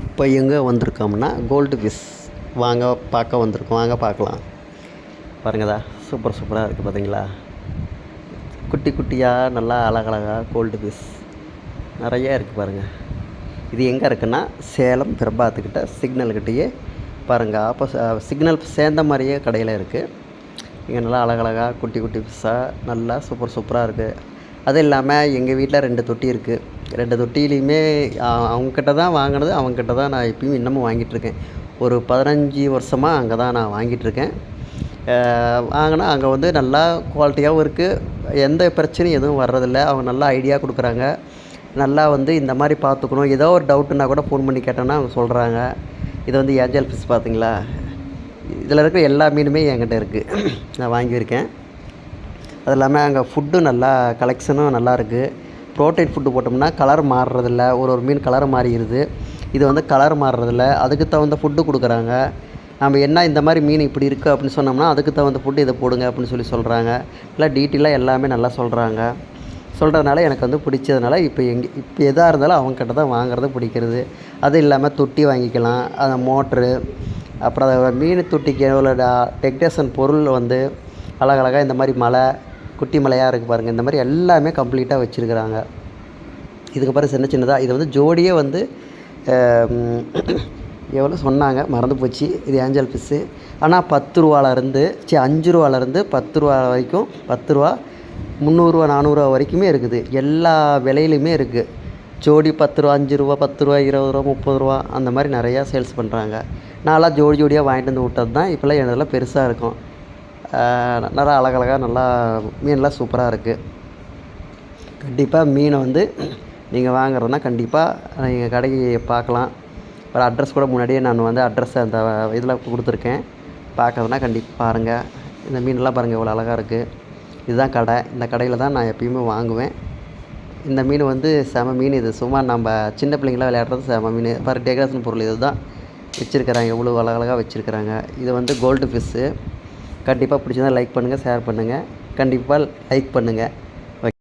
இப்போ எங்கே வந்திருக்கோம்னா gold fish வாங்க பார்க்க வந்திருக்கோம். வாங்க பார்க்கலாம். பாருங்கதா சூப்பர் சூப்பராக இருக்குது பார்த்தீங்களா? குட்டி குட்டியாக நல்லா அழகழகாக கோல்டு ஃபிஷ் நிறைய இருக்குது பாருங்கள் இது எங்கே இருக்குன்னா சேலம் பிரபாத்துக்கிட்ட சிக்னல்கிட்டயே பாருங்கள் அப்போ சிக்னல் சேர்ந்த மாதிரியே கடையில் இருக்குது இங்கே நல்லா அழகழகாக குட்டி குட்டி ஃபிஷ்ஷாக நல்லா சூப்பர் சூப்பராக இருக்குது அது இல்லாமல் எங்கள் வீட்டில் ரெண்டு தொட்டி இருக்குது ரெண்டு தொட்டிலையுமே அவங்கக்கிட்ட தான் வாங்கினது அவங்கக்கிட்ட தான் நான் இப்பயும் இன்னமும் வாங்கிட்டுருக்கேன் ஒரு பதினஞ்சு வருஷமாக அங்கே தான் நான் வாங்கிட்டுருக்கேன் வாங்கினா அங்கே வந்து நல்லா குவாலிட்டியாகவும் இருக்குது எந்த பிரச்சனையும் எதுவும் வர்றதில்ல. அவங்க நல்லா ஐடியா கொடுக்குறாங்க. நல்லா வந்து இந்த மாதிரி பார்த்துக்கணும். ஏதோ ஒரு டவுட்டுன்னா கூட ஃபோன் பண்ணி கேட்டோன்னா அவங்க சொல்கிறாங்க இது வந்து ஏஞ்சல் ஃபிஷ் பார்த்தீங்களா? இதில் இருக்கிற எல்லா மீனுமே என்கிட்ட இருக்குது நான் வாங்கியிருக்கேன். அது இல்லாமல் அங்கே ஃபுட்டும் நல்லா கலெக்ஷனும் நல்லா இருக்குது ப்ரோட்டீன் ஃபுட்டு போட்டோம்னா கலர் மாறுறதில்ல. ஒரு ஒரு மீன் கலர் மாறிடுது. இது வந்து கலர் மாறுறதில்ல. அதுக்கு தகுந்த ஃபுட்டு கொடுக்குறாங்க. நம்ம என்ன இந்த மாதிரி மீன் இப்படி இருக்குது அப்படின்னு சொன்னோம்னா அதுக்கு தகுந்த ஃபுட்டு இதை போடுங்க அப்படின்னு சொல்லி சொல்கிறாங்க நல்லா டீட்டெயிலாக எல்லாமே நல்லா சொல்கிறாங்க சொல்கிறதுனால எனக்கு வந்து பிடிச்சதுனால இப்போ எங்கே இப்போ எதாக இருந்தாலும் அவங்கக்கிட்ட தான் வாங்குறது பிடிக்கிறது. அது இல்லாமல் தொட்டி வாங்கிக்கலாம். அந்த மோட்ரு அப்புறம் அதை மீன் தொட்டிக்கு உள்ள டெக்கரேஷன் பொருள் வந்து அழகழகாக இந்த மாதிரி மலை குட்டி மலையாக இருக்குது பாருங்கள் இந்த மாதிரி எல்லாமே கம்ப்ளீட்டாக வச்சுருக்குறாங்க. இதுக்கு சின்ன சின்னதாக இது வந்து ஜோடியே வந்து எவ்வளோ சொன்னாங்க மறந்து போச்சு. இது ஏஞ்சல் ஃபிஷ்ஷு ஆனால் பத்து ரூபாலேருந்து சரி அஞ்சு ரூபாலேருந்து பத்து ரூபா வரைக்கும் பத்து ரூபா முந்நூறுரூவா நானூறுரூவா வரைக்குமே இருக்குது. எல்லா விலையிலையுமே இருக்குது ஜோடி பத்து ரூபா அஞ்சு ரூபா பத்து ரூபா இருபது ரூபா முப்பது ரூபா அந்த மாதிரி நிறையா சேல்ஸ் பண்ணுறாங்க நான்லாம் ஜோடி ஜோடியாக வாங்கிட்டு வந்து விட்டது தான் இப்போல்லாம் எனதெல்லாம் பெருசாக இருக்கும். நல்லா அழகழகாக நல்லா மீன்லாம் சூப்பராக இருக்குது கண்டிப்பாக மீனை வந்து நீங்கள் வாங்குறதுனா கண்டிப்பாக எங்கள் கடைக்கு பார்க்கலாம் ஒரு அட்ரஸ் கூட முன்னாடியே நான் வந்து அட்ரஸ் அந்த இதில் கொடுத்துருக்கேன். பார்க்கறதுனா கண்டிப்பாக பாருங்கள் இந்த மீனெல்லாம் பாருங்கள் இவ்வளோ அழகாக இருக்குது இதுதான் கடை. இந்த கடையில் தான் நான் எப்பயுமே வாங்குவேன். இந்த மீன் வந்து செம மீன் இது. சும்மா நம்ம சின்ன பிள்ளைங்களாம் விளையாடுறது செம மீன். பாரு டெக்கரேஷன் பொருள் இது தான் வச்சுருக்கிறாங்க. இவ்வளோ அழகழகாக வச்சுருக்கிறாங்க. இது வந்து கோல்டு ஃபிஷ்ஷு கண்டிப்பாக பிடிச்சிருந்தா லைக் பண்ணுங்கள் ஷேர் பண்ணுங்கள் கண்டிப்பாக லைக் பண்ணுங்கள்